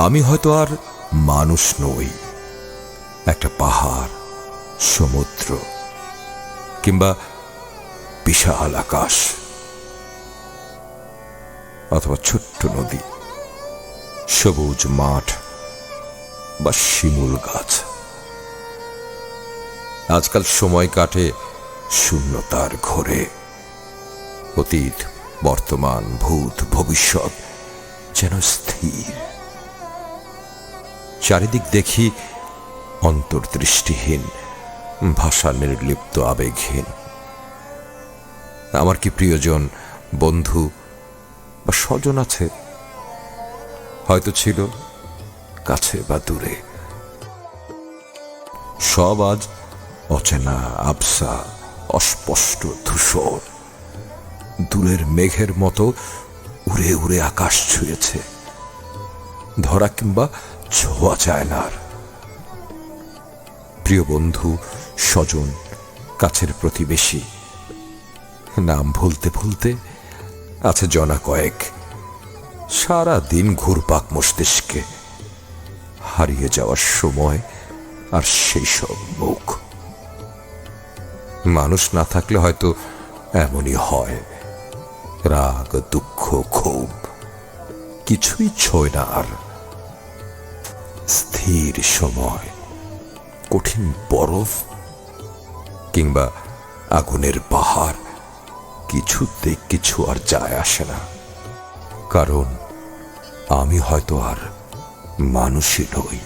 আমি হয়তো আর মানুষ নই। একটা পাহাড়, সমুদ্র, কিংবা বিশাল আকাশ, অথবা ছোট্ট নদী, সবুজ মাঠ বা শিমুল গাছ। আজকাল সময় কাটে শূন্যতার ঘোরে। অতীত, বর্তমান, ভূত, ভবিষ্যৎ যেন স্থির। চারিদিক দেখি অন্তর্দৃষ্টিহীন, ভাষা নির্লিপ্ত, আবেগহীন। আমার কি প্রিয়জন, বন্ধু বা স্বজন আছে? হয়তো ছিল কাছে বা দূরে। সব আজ অচেনা আবসা অস্পষ্ট, ধূসর। দূরের মেঘের মতো উড়ে উড়ে আকাশ ছুঁয়েছে। ধরা কিংবা ছোঁয়া যায় না আর। প্রিয় বন্ধু, স্বজন, কাছের প্রতিবেশী, নাম ভুলতে ভুলতে আছে জনা কয়েক। সারা দিন ঘুরপাক মস্তিষ্কে হারিয়ে যাওয়ার সময় আর সেই সব মুখ। মানুষ না থাকলে হয়তো এমনই হয়। রাগ, দুঃখ, ক্ষোভ, কিছুই ছয় না আর। স্থির সময়, কঠিন বরফ কিংবা আগুনের পাহাড় কিছুতে কিছু আর যায় আসে না। কারণ আমি হয়তো আর মানুষই নই।